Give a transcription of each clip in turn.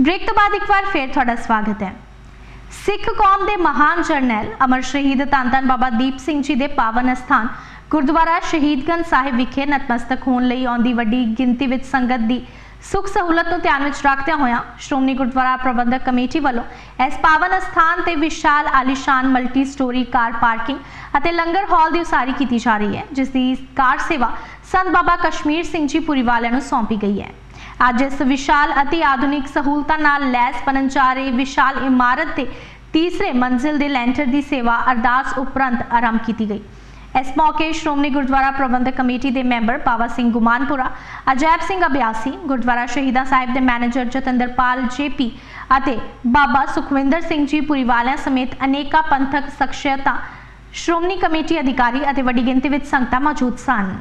Break ਤੋਂ ਬਾਅਦ ਇੱਕ ਵਾਰ ਫੇਰ ਤੁਹਾਡਾ ਸਵਾਗਤ ਹੈ। ਸਿੱਖ ਕੌਮ ਦੇ ਮਹਾਨ ਜਰਨੈਲ ਅਮਰ ਸ਼ਹੀਦ ਧੰਨ ਬਾਬਾ ਦੀਪ ਸਿੰਘ ਜੀ ਦੇ ਪਾਵਨ ਅਸਥਾਨ ਗੁਰਦੁਆਰਾ ਸ਼ਹੀਦਗੰਜ ਸਾਹਿਬ ਵਿਖੇ ਨਤਮਸਤਕ ਹੋਣ ਲਈ ਆਉਂਦੀ ਵੱਡੀ ਗਿਣਤੀ ਵਿੱਚ ਸੰਗਤ ਦੀ ਸੁੱਖ ਸਹੂਲਤ ਨੂੰ ਧਿਆਨ ਵਿੱਚ ਰੱਖਦਿਆਂ ਹੋਇਆਂ ਸ਼੍ਰੋਮਣੀ ਗੁਰਦੁਆਰਾ ਪ੍ਰਬੰਧਕ ਕਮੇਟੀ ਵੱਲੋਂ ਇਸ ਪਾਵਨ ਅਸਥਾਨ ਤੇ ਵਿਸ਼ਾਲ ਆਲੀਸ਼ਾਨ ਮਲਟੀ ਸਟੋਰੀ ਕਾਰ ਪਾਰਕਿੰਗ ਅਤੇ ਲੰਗਰ ਹਾਲ ਦੀ ਉਸਾਰੀ ਕੀਤੀ ਜਾ ਰਹੀ ਹੈ, ਜਿਸ ਦੀ ਕਾਰ ਸੇਵਾ ਸੰਤ ਬਾਬਾ ਕਸ਼ਮੀਰ ਸਿੰਘ ਜੀ ਪੁਰੀ ਵਾਲਿਆਂ ਨੂੰ ਸੌਂਪੀ ਗਈ ਹੈ। ਅੱਜ ਇਸ ਵਿਸ਼ਾਲ ਅਤੇ ਆਧੁਨਿਕ ਸਹੂਲਤਾਂ ਨਾਲ ਲੈਸ ਬਣਨ ਜਾ ਰਹੀ ਵਿਸ਼ਾਲ ਇਮਾਰਤ 'ਤੇ ਤੀਸਰੇ ਮੰਜ਼ਿਲ ਦੇ ਲੈਂਟਰ ਦੀ ਸੇਵਾ ਅਰਦਾਸ ਉਪਰੰਤ ਆਰੰਭ ਕੀਤੀ ਗਈ। ਇਸ ਮੌਕੇ ਸ਼੍ਰੋਮਣੀ ਗੁਰਦੁਆਰਾ ਪ੍ਰਬੰਧਕ ਕਮੇਟੀ ਦੇ ਮੈਂਬਰ ਪਾਵਾ ਸਿੰਘ ਗੁਮਾਨਪੁਰਾ, ਅਜੈਬ ਸਿੰਘ ਅਭਿਆਸੀ, ਗੁਰਦੁਆਰਾ ਸ਼ਹੀਦਾਂ ਸਾਹਿਬ ਦੇ ਮੈਨੇਜਰ ਜਤਿੰਦਰਪਾਲ ਜੇਪੀ ਅਤੇ ਬਾਬਾ ਸੁਖਵਿੰਦਰ ਸਿੰਘ ਜੀ ਪੁਰੀਵਾਲਿਆਂ ਸਮੇਤ ਅਨੇਕਾਂ ਪੰਥਕ ਸ਼ਖਸੀਅਤਾਂ ਸ਼੍ਰੋਮਣੀ ਕਮੇਟੀ ਅਧਿਕਾਰੀ ਅਤੇ ਵੱਡੀ ਗਿਣਤੀ ਵਿੱਚ ਸੰਗਤਾਂ ਮੌਜੂਦ ਸਨ।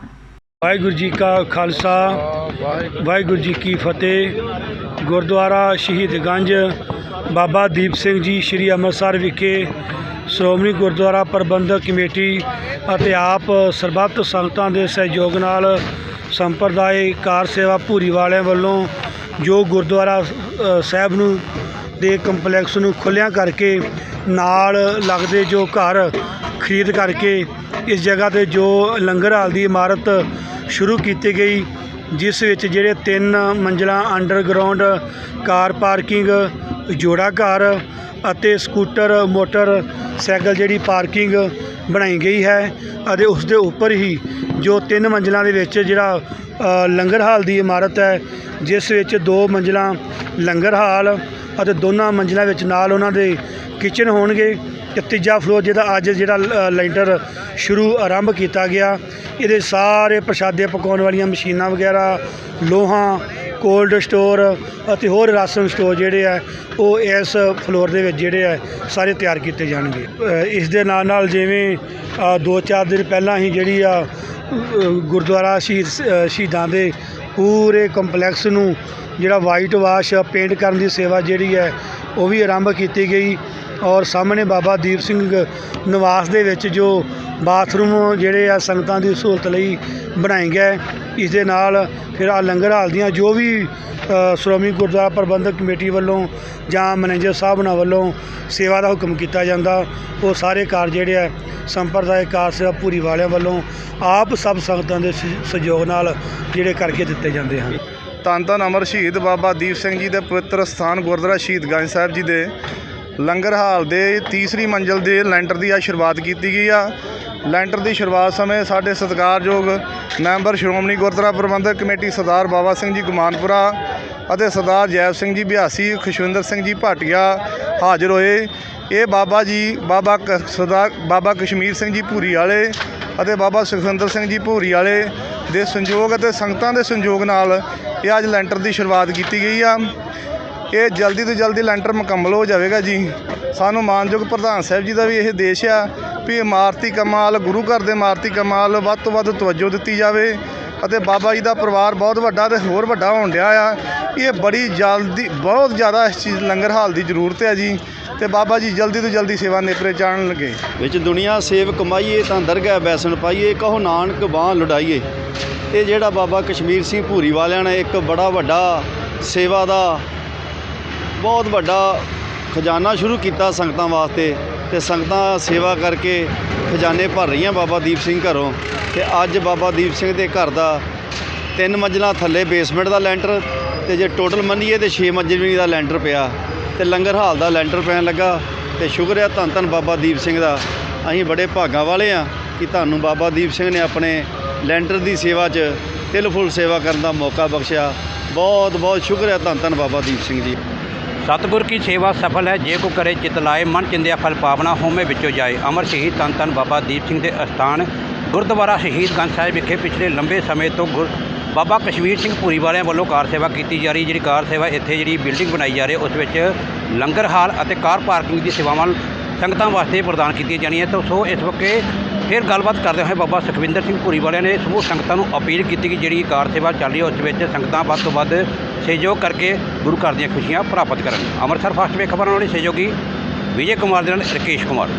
ਵਾਹਿਗੁਰੂ ਜੀ ਕਾ ਖਾਲਸਾ, ਵਾਹਿਗੁਰੂ ਜੀ ਕੀ ਫਤਿਹ। ਗੁਰਦੁਆਰਾ ਸ਼ਹੀਦਗੰਜ ਬਾਬਾ ਦੀਪ ਸਿੰਘ ਜੀ ਸ੍ਰੀ ਅੰਮ੍ਰਿਤਸਰ ਵਿਖੇ ਸ਼੍ਰੋਮਣੀ ਗੁਰਦੁਆਰਾ ਪ੍ਰਬੰਧਕ ਕਮੇਟੀ ਅਤੇ ਆਪ ਸਰਬੱਤ ਸੰਗਤਾਂ ਦੇ ਸਹਿਯੋਗ ਨਾਲ ਸੰਪਰਦਾਇ ਕਾਰ ਸੇਵਾ ਭੂਰੀ ਵਾਲਿਆਂ ਵੱਲੋਂ ਜੋ ਗੁਰਦੁਆਰਾ ਸਾਹਿਬ ਨੂੰ, ਦੇ ਕੰਪਲੈਕਸ ਨੂੰ ਖੁੱਲਿਆਂ ਕਰਕੇ ਨਾਲ ਲੱਗਦੇ ਜੋ ਘਰ ਖਰੀਦ ਕਰਕੇ ਇਸ ਜਗ੍ਹਾ ਤੇ ਜੋ ਲੰਗਰ ਹਾਲ ਦੀ ਇਮਾਰਤ ਸ਼ੁਰੂ ਕੀਤੀ ਗਈ, ਜਿਸ ਵਿੱਚ ਜਿਹੜੇ ਤਿੰਨ ਮੰਜ਼ਲਾਂ ਅੰਡਰਗਰਾਉਂਡ ਕਾਰ ਪਾਰਕਿੰਗ, ਜੋੜਾ ਘਰ ਅਤੇ ਸਕੂਟਰ, ਮੋਟਰ ਸਾਈਕਲ ਜਿਹੜੀ ਪਾਰਕਿੰਗ ਬਣਾਈ ਗਈ ਹੈ ਅਤੇ ਉਸ ਦੇ ਉੱਪਰ ਹੀ ਜੋ ਤਿੰਨ ਮੰਜ਼ਿਲਾਂ ਦੇ ਵਿੱਚ ਜਿਹੜਾ ਲੰਗਰ ਹਾਲ ਦੀ ਇਮਾਰਤ ਹੈ, ਜਿਸ ਵਿੱਚ ਦੋ ਮੰਜ਼ਿਲਾਂ ਲੰਗਰ ਹਾਲ ਅਤੇ ਦੋਨਾਂ ਮੰਜ਼ਿਲਾਂ ਵਿੱਚ ਨਾਲ ਉਹਨਾਂ ਦੇ ਕਿਚਨ ਹੋਣਗੇ ਤੇ ਤੀਜਾ ਫਲੋਰ ਜਿਹਦਾ ਅੱਜ ਜਿਹੜਾ ਲ- ਲੈਂਟਰ ਸ਼ੁਰੂ ਆਰੰਭ ਕੀਤਾ ਗਿਆ। ਇਹਦੇ ਸਾਰੇ ਪ੍ਰਸ਼ਾਦੇ ਪਕਾਉਣ ਵਾਲੀਆਂ ਮਸ਼ੀਨਾਂ ਵਗੈਰਾ, ਲੋਹਾ ਕੋਲਡ ਸਟੋਰ ਅਤੇ ਹੋਰ ਰਾਸ਼ਨ ਸਟੋਰ ਜਿਹੜੇ ਆ ਉਹ ਇਸ ਫਲੋਰ ਦੇ ਵਿੱਚ ਜਿਹੜੇ ਆ ਸਾਰੇ ਤਿਆਰ ਕੀਤੇ ਜਾਣਗੇ। ਇਸ ਦੇ ਨਾਲ ਨਾਲ ਜਿਵੇਂ ਅ, ਦੋ ਚਾਰ ਦਿਨ ਪਹਿਲਾਂ ਹੀ ਜਿਹੜੀ ਆ ਗੁਰਦੁਆਰਾ ਸ਼ਹੀਦ ਅ, ਸ਼ਹੀਦਾਂ ਦੇ ਪੂਰੇ ਕੰਪਲੈਕਸ ਨੂੰ ਜਿਹੜਾ ਵਾਈਟ ਵਾਸ਼ ਪੇਂਟ ਕਰਨ ਦੀ ਸੇਵਾ ਜਿਹੜੀ ਹੈ ਉਹ ਵੀ ਆਰੰਭ ਕੀਤੀ ਗਈ। ਔਰ ਸਾਹਮਣੇ ਬਾਬਾ ਦੀਪ ਸਿੰਘ ਨਿਵਾਸ ਦੇ ਵਿੱਚ ਜੋ ਬਾਥਰੂਮ ਜਿਹੜੇ ਆ ਸੰਗਤਾਂ ਦੀ ਸਹੂਲਤ ਲਈ ਬਣਾਏ ਗਏ। ਇਸ ਦੇ ਨਾਲ ਫਿਰ ਆ ਲੰਗਰ ਹਾਲ ਦੀਆਂ ਜੋ ਵੀ ਸ਼੍ਰੋਮਣੀ ਗੁਰਦੁਆਰਾ ਪ੍ਰਬੰਧਕ ਕਮੇਟੀ ਵੱਲੋਂ ਜਾਂ ਮੈਨੇਜਰ ਸਾਹਿਬ ਨਾਲ ਵੱਲੋਂ ਸੇਵਾ ਦਾ ਹੁਕਮ ਕੀਤਾ ਜਾਂਦਾ, ਉਹ ਸਾਰੇ ਕਾਰਜ ਜਿਹੜੇ ਆ, ਸੰਪਰਦਾਇਕ ਕਾਰ ਸੇਵਾ ਪੂਰੀ ਵਾਲਿਆਂ ਵੱਲੋਂ ਆਪ ਸਭ ਸੰਗਤਾਂ ਦੇ ਸਹਿਯੋਗ ਨਾਲ ਜਿਹੜੇ ਕਰਕੇ ਦਿੱਤੇ ਜਾਂਦੇ ਹਨ। ਧੰਨ ਧੰਨ ਅਮਰ ਸ਼ਹੀਦ ਬਾਬਾ ਦੀਪ ਸਿੰਘ ਜੀ ਦੇ ਪਵਿੱਤਰ ਸਥਾਨ ਗੁਰਦੁਆਰਾ ਸ਼ਹੀਦ ਗੰਜ ਸਾਹਿਬ ਜੀ ਦੇ। ਲੰਗਰ ਹਾਲ ਦੇ ਤੀਸਰੀ ਮੰਜ਼ਲ ਦੇ ਲੈਂਟਰ ਦੀ ਆ ਸ਼ੁਰੂਆਤ ਕੀਤੀ ਗਈ ਆ। ਲੈਂਟਰ ਦੀ ਸ਼ੁਰੂਆਤ ਸਮੇਂ ਸਾਡੇ ਸਤਿਕਾਰਯੋਗ ਮੈਂਬਰ ਸ਼੍ਰੋਮਣੀ ਗੁਰਦੁਆਰਾ ਪ੍ਰਬੰਧਕ ਕਮੇਟੀ ਸਰਦਾਰ ਬਾਬਾ ਸਿੰਘ ਜੀ ਗੁਮਾਨਪੁਰਾ ਅਤੇ ਸਰਦਾਰ ਜੈਵ ਸਿੰਘ ਜੀ ਬਿਆਸੀ, ਖੁਸ਼ਵਿੰਦਰ ਸਿੰਘ ਜੀ ਭਾਟੀਆ ਹਾਜ਼ਰ ਹੋਏ। ਇਹ ਬਾਬਾ ਜੀ, ਬਾਬਾ ਕ- ਸਰਦਾਰ, ਬਾਬਾ ਕਸ਼ਮੀਰ ਸਿੰਘ ਜੀ ਭੂਰੀ ਵਾਲੇ ਅਤੇ ਬਾਬਾ ਸੁਖਵਿੰਦਰ ਸਿੰਘ ਜੀ ਭੂਰੀ ਵਾਲੇ ਦੇ ਸੰਯੋਗ ਅਤੇ ਸੰਗਤਾਂ ਦੇ ਸੰਯੋਗ ਨਾਲ ਇਹ ਅੱਜ ਲੈਂਟਰ ਦੀ ਸ਼ੁਰੂਆਤ ਕੀਤੀ ਗਈ ਆ। ਇਹ ਜਲਦੀ ਤੋਂ ਜਲਦੀ ਲੈਂਟਰ ਮੁਕੰਮਲ ਹੋ ਜਾਵੇਗਾ ਜੀ। ਸਾਨੂੰ ਮਾਨਯੋਗ ਪ੍ਰਧਾਨ ਸਾਹਿਬ ਜੀ ਦਾ ਵੀ ਇਹ ਦੇਸ਼ ਆ ਵੀ ਇਮਾਰਤੀ ਕੰਮਾਂ ਵੱਲ ਗੁਰੂ ਘਰ ਦੇ ਇਮਾਰਤੀ ਕੰਮਾਂ ਵੱਲ ਵੱਧ ਤੋਂ ਵੱਧ ਤਵੱਜੋ ਦਿੱਤੀ ਜਾਵੇ ਅਤੇ ਬਾਬਾ ਜੀ ਦਾ ਪਰਿਵਾਰ ਬਹੁਤ ਵੱਡਾ ਤੇ ਹੋਰ ਵੱਡਾ ਹੋਣ ਡਿਆ ਆ। ਇਹ ਬੜੀ ਜਲਦੀ, ਬਹੁਤ ਜ਼ਿਆਦਾ ਇਸ ਚੀਜ਼ ਲੰਗਰ ਹਾਲ ਦੀ ਜ਼ਰੂਰਤ ਹੈ ਜੀ ਤੇ ਬਾਬਾ ਜੀ ਜਲਦੀ ਤੋਂ ਜਲਦੀ ਸੇਵਾ ਨੇਪਰੇ ਚਾੜਨ ਲੱਗੇ। ਵਿੱਚ ਦੁਨੀਆ ਸੇਵ ਕਮਾਈਏ ਤਾਂ ਦਰਗਾਹ ਬੈਸਣ ਪਾਈਏ, ਕਹੋ ਨਾਨਕ ਬਾਹ ਲੁਡਾਈਏ। ਇਹ ਜਿਹੜਾ ਬਾਬਾ ਕਸ਼ਮੀਰ ਸਿੰਘ ਭੂਰੀ ਵਾਲਿਆਂ ਨੇ ਇੱਕ ਬੜਾ ਵੱਡਾ ਸੇਵਾ ਦਾ, ਬਹੁਤ ਵੱਡਾ ਖਜ਼ਾਨਾ ਸ਼ੁਰੂ ਕੀਤਾ ਸੰਗਤਾਂ ਵਾਸਤੇ ਤੇ ਸੰਗਤਾਂ ਸੇਵਾ ਕਰਕੇ ਖਜ਼ਾਨੇ ਭਰ ਰਹੀਆਂ ਬਾਬਾ ਦੀਪ ਸਿੰਘ ਘਰੋਂ। ਤੇ ਅੱਜ ਬਾਬਾ ਦੀਪ ਸਿੰਘ ਦੇ ਘਰ ਦਾ ਤਿੰਨ ਮੰਜ਼ਲਾਂ ਥੱਲੇ ਬੇਸਮੈਂਟ ਦਾ ਲੈਂਟਰ ਤੇ ਜੇ ਟੋਟਲ ਮੰਨੀਏ ਤੇ 6 ਮੰਜ਼ਲੀ ਦਾ ਲੈਂਟਰ ਪਿਆ ਤੇ ਲੰਗਰ ਹਾਲ ਦਾ ਲੈਂਟਰ ਪੈਣ ਲੱਗਾ ਤੇ ਸ਼ੁਕਰ ਹੈ ਧੰਨ ਧੰਨ ਬਾਬਾ ਦੀਪ ਸਿੰਘ ਦਾ। ਅਸੀਂ ਬੜੇ ਭਾਗਾਂ ਵਾਲੇ ਆ ਕਿ ਤੁਹਾਨੂੰ ਬਾਬਾ ਦੀਪ ਸਿੰਘ ਨੇ ਆਪਣੇ ਲੈਂਟਰ ਦੀ ਸੇਵਾ 'ਚ ਤਿਲ ਫੁੱਲ ਸੇਵਾ ਕਰਨ ਦਾ ਮੌਕਾ ਬਖਸ਼ਿਆ। ਬਹੁਤ ਬਹੁਤ ਸ਼ੁਕਰ ਹੈ ਧੰਨ ਧੰਨ ਬਾਬਾ ਦੀਪ ਸਿੰਘ ਜੀ। ਸਤਿਗੁਰ ਕੀ ਸੇਵਾ ਸਫਲ ਹੈ? ਜੇ ਕੋ ਕਰੇ ਚਿਤ ਲਾਏ, ਮਨ ਚਿੰਦਿਆ ਫਲ ਪਾਵਨਾ ਹੋਮੇ ਵਿੱਚੋਂ ਜਾਏ। ਅਮਰ ਸ਼ਹੀਦ ਤਨ ਤਨ ਬਾਬਾ ਦੀਪ ਸਿੰਘ ਦੇ ਅਸਥਾਨ, ਗੁਰਦੁਆਰਾ ਸ਼ਹੀਦ ਗੰਜ ਸਾਹਿਬ ਵਿਖੇ ਪਿਛਲੇ ਲੰਬੇ ਸਮੇਂ ਤੋਂ ਗੁਰ ਬਾਬਾ ਕਸ਼ਮੀਰ ਸਿੰਘ ਭੂਰੀ ਵਾਲਿਆਂ ਵੱਲੋਂ ਕਾਰ ਸੇਵਾ ਕੀਤੀ ਜਾ ਰਹੀ, ਜਿਹੜੀ ਕਾਰ ਸੇਵਾ ਇੱਥੇ ਜਿਹੜੀ ਬਿਲਡਿੰਗ ਬਣਾਈ ਜਾ ਰਹੀ, ਉਸ ਵਿੱਚ ਲੰਗਰ ਹਾਲ ਅਤੇ ਕਾਰ ਪਾਰਕਿੰਗ ਦੀ ਸੇਵਾਵਾਂ ਸੰਗਤਾਂ ਵਾਸਤੇ ਪ੍ਰਦਾਨ ਕੀਤੀਆਂ ਜਾਣੀਆਂ। ਤਾਂ ਸੋ ਇਸ ਵਕਤ ਫਿਰ ਗੱਲਬਾਤ ਕਰਦੇ ਹੋਏ ਬਾਬਾ ਸੁਖਵਿੰਦਰ ਸਿੰਘ ਭੂਰੀ ਵਾਲਿਆਂ ਨੇ ਸਮੂਹ ਸੰਗਤਾਂ ਨੂੰ ਅਪੀਲ ਕੀਤੀ ਕਿ ਜਿਹੜੀ ਕਾਰ ਸੇਵਾ ਚੱਲ ਰਹੀ ਹੈ, ਉਸ ਵਿੱਚ ਸੰਗਤਾਂ ਵੱਧ ਤੋਂ ਵੱਧ ਸਹਿਯੋਗ ਕਰਕੇ ਗੁਰੂ ਘਰ ਦੀਆਂ ਖੁਸ਼ੀਆਂ ਪ੍ਰਾਪਤ ਕਰਨ। ਅੰਮ੍ਰਿਤਸਰ ਫਸਟ ਵੇ ਖਬਰਾਂ ਵਾਲੀ ਸਹਿਯੋਗੀ ਵਿਜੇ ਕੁਮਾਰ ਦੇ ਨਾਲ ਰਕੇਸ਼ ਕੁਮਾਰ।